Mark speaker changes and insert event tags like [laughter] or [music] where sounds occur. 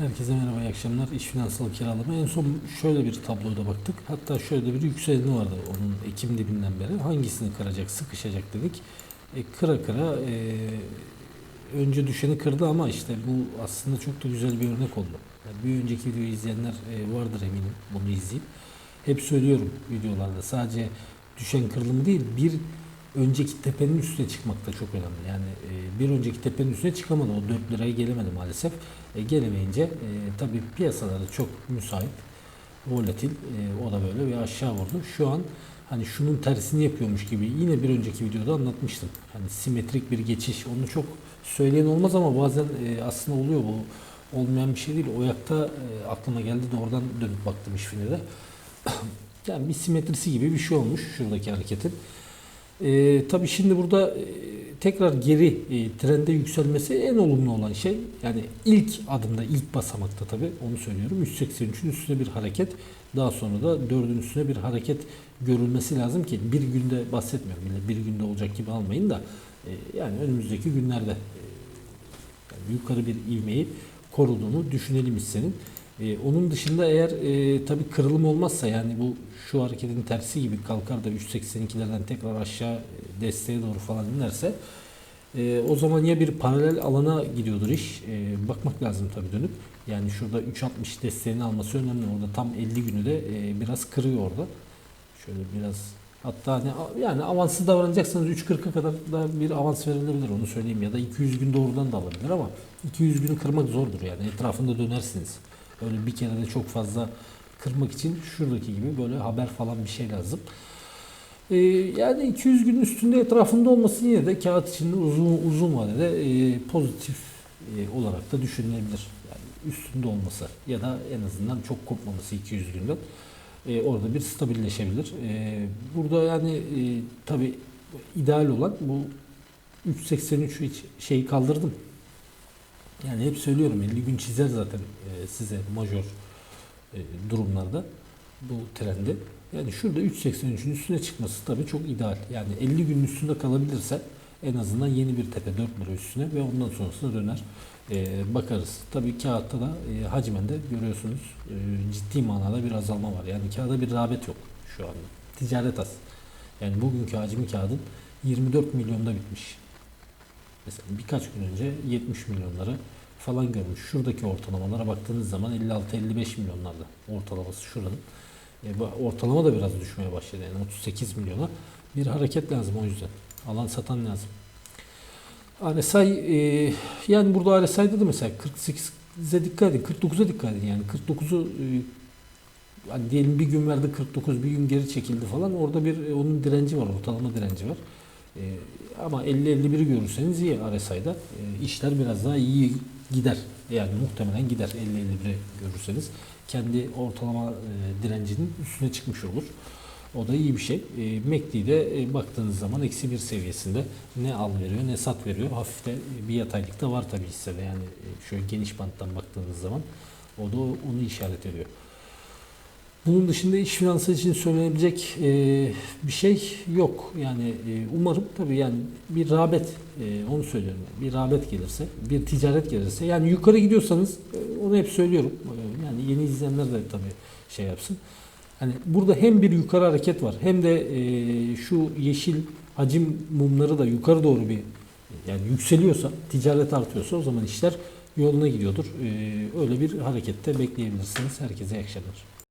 Speaker 1: Herkese merhaba, iyi akşamlar. İş finansal kiralama. En son şöyle bir tabloda baktık. Hatta şöyle bir yükseleni vardı onun Ekim dibinden beri. Hangisini kıracak, sıkışacak dedik. E, kıra kıra e, önce düşeni kırdı ama işte bu aslında çok da güzel bir örnek oldu. Yani bir önceki videoyu izleyenler e, vardır eminim bunu izleyip. Hep söylüyorum videolarda sadece düşen kırılımı değil bir önceki tepenin üstüne çıkmak da çok önemli. Yani e, bir önceki tepenin üstüne çıkamadı. O 4 liraya gelemedi maalesef. E, gelemeyince e, tabii piyasaları çok müsait, volatil. E, o da böyle bir aşağı vurdu. Şu an hani şunun tersini yapıyormuş gibi yine bir önceki videoda anlatmıştım. Hani simetrik bir geçiş. Onu çok söyleyen olmaz ama bazen e, aslında oluyor bu. Olmayan bir şey değil. Oyakta e, aklıma geldi de oradan dönüp baktım işfine de. [coughs] yani bir simetrisi gibi bir şey olmuş şuradaki hareketin. E, tabii şimdi burada e, tekrar geri e, trende yükselmesi en olumlu olan şey. Yani ilk adımda, ilk basamakta tabii onu söylüyorum. 183'ün üstüne bir hareket. Daha sonra da 4'ün üstüne bir hareket görülmesi lazım ki bir günde bahsetmiyorum. Bile bir günde olacak gibi almayın da e, yani önümüzdeki günlerde e, yani yukarı bir ivmeyi koruduğunu düşünelim hissenin. Ee, onun dışında eğer e, tabii kırılım olmazsa yani bu şu hareketin tersi gibi kalkar da 382'lerden tekrar aşağı e, desteğe doğru falan inerse e, o zaman ya bir paralel alana gidiyordur iş. E, bakmak lazım tabii dönüp. Yani şurada 360 desteğini alması önemli. Orada tam 50 günü de e, biraz kırıyor orada. Şöyle biraz hatta hani yani avansız davranacaksanız 3.40'a kadar da bir avans verilebilir onu söyleyeyim ya da 200 gün doğrudan da alabilir ama 200 günü kırmak zordur yani etrafında dönersiniz. Öyle bir kere de çok fazla kırmak için şuradaki gibi böyle haber falan bir şey lazım. Ee, yani 200 günün üstünde etrafında olması yine de kağıt içinde uzun uzun vadede e, pozitif e, olarak da düşünülebilir. Yani üstünde olması ya da en azından çok kopmaması 200 günden e, orada bir stabilleşebilir. E, burada yani tabi ideal olan bu 383 hiç şeyi kaldırdım. Yani hep söylüyorum 50 gün çizer zaten e, size major e, durumlarda bu trendi. Yani şurada 3.83'ün üstüne çıkması tabii çok ideal. Yani 50 günün üstünde kalabilirse en azından yeni bir tepe 4 lira üstüne ve ondan sonrasında döner. E, bakarız. Tabii kağıtta da e, görüyorsunuz e, ciddi manada bir azalma var. Yani kağıda bir rağbet yok şu anda. Ticaret az. Yani bugünkü hacmi kağıdın 24 milyonda bitmiş. Mesela birkaç gün önce 70 milyonları falan görmüş. Şuradaki ortalamalara baktığınız zaman 56-55 milyonlarda ortalaması şuranın. E, ortalama da biraz düşmeye başladı. Yani 38 milyona bir hareket lazım o yüzden. Alan satan lazım. RSI e, yani burada RSI'de de mesela 48'e dikkat edin, 49'a dikkat edin. Yani 49'u e, hani diyelim bir gün verdi 49, bir gün geri çekildi falan. Orada bir e, onun direnci var, ortalama direnci var. E, ama 50-51'i görürseniz iyi RSI'da. E, işler biraz daha iyi gider. Yani muhtemelen gider 50-51'i görürseniz. Kendi ortalama e, direncinin üstüne çıkmış olur. O da iyi bir şey. E, MACD'de e, baktığınız zaman eksi bir seviyesinde ne al veriyor ne sat veriyor. Hafif de bir yataylıkta var tabii hissede. Yani e, şöyle geniş banttan baktığınız zaman o da onu işaret ediyor. Bunun dışında iş finansı için söylenebilecek e, bir şey yok. Yani e, umarım tabii yani bir rağbet e, onu söylüyorum. Bir rağbet gelirse, bir ticaret gelirse yani yukarı gidiyorsanız e, onu hep söylüyorum. E, yani yeni izleyenler de tabii şey yapsın. Hani burada hem bir yukarı hareket var hem de e, şu yeşil hacim mumları da yukarı doğru bir yani yükseliyorsa, ticaret artıyorsa o zaman işler yoluna gidiyordur. E, öyle bir harekette bekleyebilirsiniz. Herkese iyi akşamlar.